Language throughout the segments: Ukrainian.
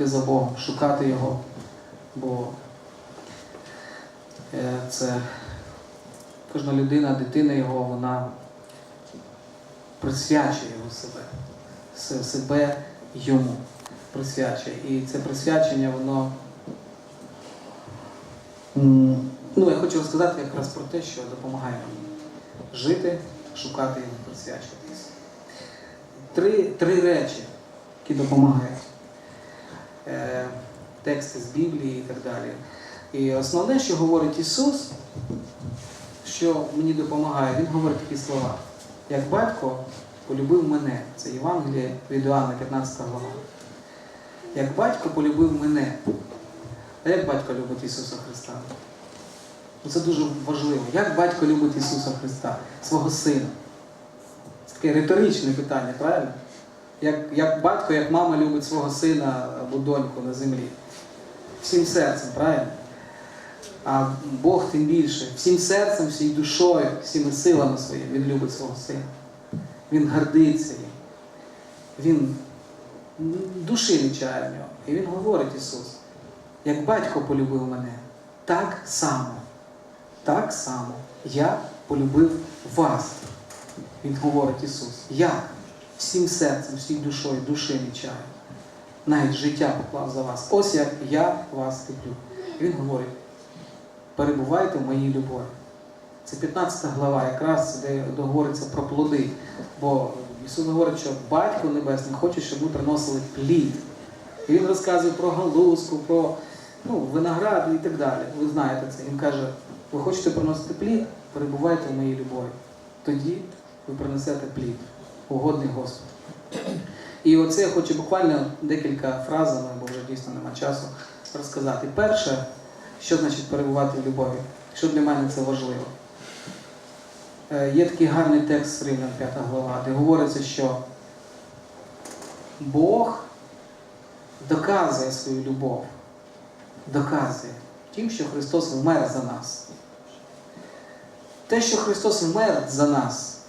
бути за Богом, шукати Його. Бо е, це кожна людина, дитина Його, вона присвячує його себе, Се- себе йому присвячує. І це присвячення, воно. Ну, я хочу розказати якраз про те, що допомагає нам жити, шукати його, присвячуватись. Три, три речі, які допомагають. Е, тексти з Біблії і так далі. І основне, що говорить Ісус, що мені допомагає, Він говорить такі слова. Як батько полюбив мене, це Євангеліє від Іоанна, 15 глава. Як батько полюбив мене. А як батько любить Ісуса Христа? Ну, Це дуже важливо. Як батько любить Ісуса Христа, свого сина? Це таке риторичне питання, правильно? Як, як батько, як мама любить свого сина або доньку на землі. Всім серцем, правильно? А Бог тим більше, всім серцем, всією душою, всіми силами своїми Він любить свого сина. Він гордиться їм. Він м, душі не чає в нього. І він говорить Ісус, як батько полюбив мене, так само, так само я полюбив вас. Він говорить Ісус. Я всім серцем, всією душою, душі не. Навіть життя поклав за вас. Ось як я вас люблю. І він говорить, перебувайте в моїй любові. Це 15 глава, якраз де говориться про плоди. Бо Ісус говорить, що Батько Небесний хоче, щоб ми приносили плід. І Він розказує про галузку, про ну, виноград і так далі. Ви знаєте це. Він каже, ви хочете приносити плід, перебувайте в моїй любові. Тоді ви принесете плід, угодний Господь. І оце я хочу буквально декілька фразами, бо вже дійсно нема часу, розказати. Перше, що значить перебувати в любові? Що для мене це важливо? Е, Є такий гарний текст з Римлян 5 глава, де говориться, що Бог доказує свою любов, доказує тим, що Христос вмер за нас. Те, що Христос вмер за нас,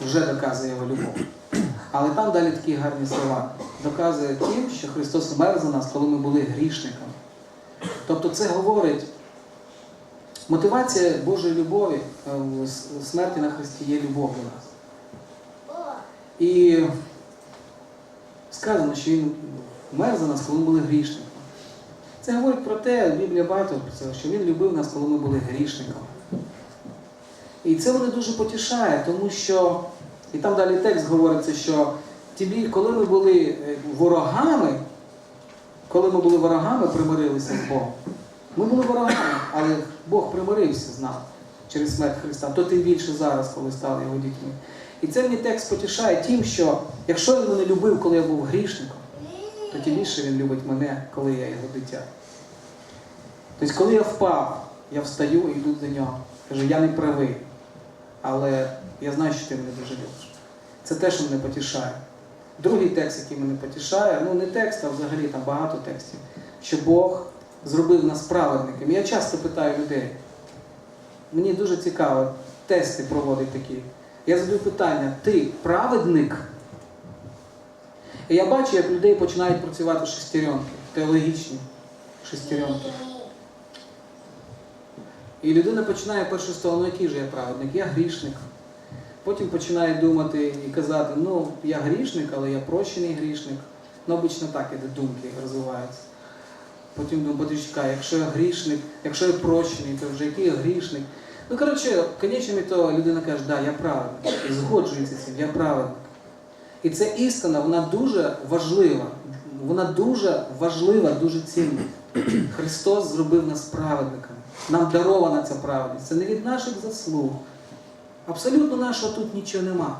вже доказує його любов. Але там далі такі гарні слова. Доказує тим, що Христос вмер за нас, коли ми були грішниками. Тобто це говорить, мотивація Божої любові е, в смерті на Христі є любов до нас. І сказано, що Він вмер за нас, коли ми були грішниками. Це говорить про те, Біблія багато про це, що Він любив нас, коли ми були грішниками. І це мене дуже потішає, тому що, і там далі текст говориться, що тобі, коли ми були е, ворогами, коли ми були ворогами, примирилися з Богом. Ми були ворогами, але Бог примирився з нами через смерть Христа, то тим більше зараз, коли стали його дітьми. І це мені текст потішає тим, що якщо він мене любив, коли я був грішником, то тим більше він любить мене, коли я його дитя. Тобто, коли я впав, я встаю і йду до нього. Кажу, я не правий, але я знаю, що ти мене дуже любиш. Це те, що мене потішає. Другий текст, який мене потішає, ну не текст, а взагалі там багато текстів, що Бог зробив нас праведниками. Я часто питаю людей, мені дуже цікаво, тести проводить такі. Я задаю питання, ти праведник? І я бачу, як людей починають працювати шестеренки, теологічні шестеренки. І людина починає перше з того, ну який же я праведник, я грішник. Потім починає думати і казати, ну я грішник, але я прощений грішник. Ну, обично так іде думки розвиваються. Потім думаю, подичка, якщо я грішник, якщо я прощений, то вже який я грішник. Ну, коротше, в конечному то людина каже, да, я праведник. І згоджується цим, я праведник. І ця істина, вона дуже важлива. Вона дуже важлива, дуже цінна. Христос зробив нас праведниками. Нам дарована ця праведність. Це не від наших заслуг. Абсолютно нашого тут нічого нема.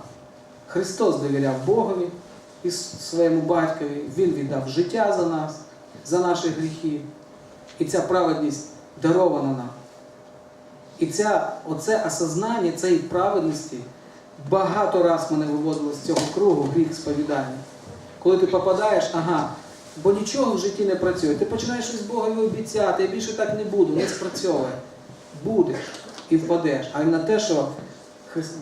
Христос довіряв Богові і своєму батькові. Він віддав життя за нас, за наші гріхи. І ця праведність дарована нам. І ця, оце осознання цієї праведності багато раз мене виводило з цього кругу гріх сповідання. Коли ти попадаєш, ага, бо нічого в житті не працює. Ти починаєш щось Богові обіцяти, я більше так не буду, не спрацьовує. Будеш і впадеш. А на те, що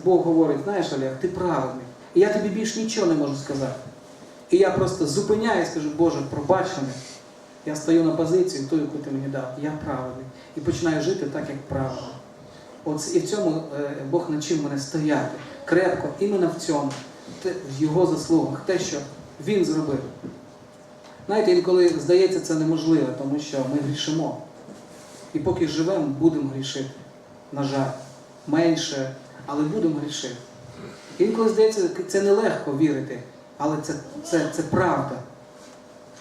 Бог говорить, знаєш, Олег, ти праведний. І я тобі більше нічого не можу сказати. І я просто зупиняюсь, кажу, Боже, пробач мене. Я стою на позицію, ту, яку ти мені дав. Я правильний. І починаю жити так, як правильно. От і в цьому е, Бог навчив мене стояти крепко, іменно в цьому, в його заслугах, те, що він зробив. Знаєте, інколи здається це неможливо, тому що ми грішимо. І поки живемо, будемо грішити. На жаль, менше, але будемо грішити. Інколи здається, це нелегко вірити, але це, це, це правда.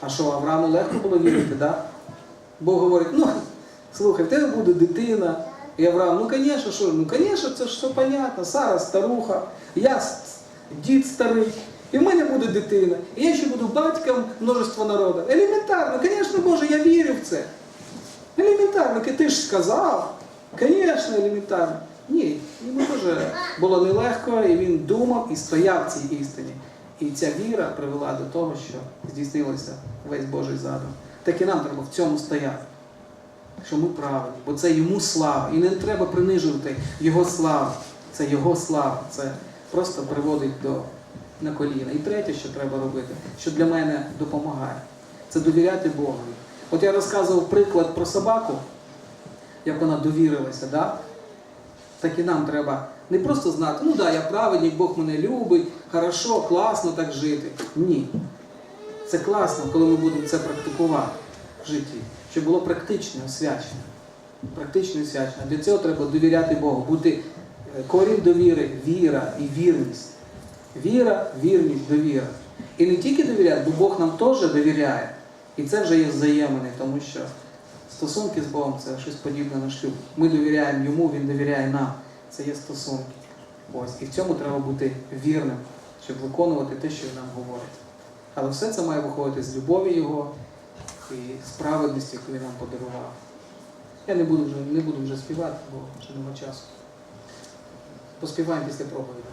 А що, Аврааму легко було вірити, так? Да? Бог говорить, ну, слухай, в тебе буде дитина. І Авраам, ну, звісно, що, ну, звісно, це ж все понятно. Сара старуха, я дід старий, і в мене буде дитина. І я ще буду батьком множества народу. Елементарно, звісно, Боже, я вірю в це. Елементарно, ти ж сказав. Звісно, елементарно. Ні, йому теж було нелегко, і він думав і стояв в цій істині. І ця віра привела до того, що здійснилося весь Божий задум. Так і нам треба в цьому стояти. Що ми правильні, бо це йому слава. І не треба принижувати його славу. Це його слава. Це просто приводить до на коліна. І третє, що треба робити, що для мене допомагає, це довіряти Богові. От я розказував приклад про собаку, як вона довірилася, да? так і нам треба не просто знати, ну да, я праведник, Бог мене любить, хорошо, класно так жити. Ні. Це класно, коли ми будемо це практикувати в житті, щоб було практичне освячення. Практичне освячення. Для цього треба довіряти Богу, бути е, корінь довіри, віра і вірність. Віра, вірність, довіра. І не тільки довіряти, бо Бог нам теж довіряє. І це вже є взаємини, тому що стосунки з Богом це щось подібне на шлюб. Ми довіряємо йому, він довіряє нам. Це є стосунки. Ось. І в цьому треба бути вірним, щоб виконувати те, що він нам говорить. Але все це має виходити з любові Його і справедності, яку він нам подарував. Я не буду вже, не буду вже співати, бо вже нема часу. Поспіваємо після проповіді.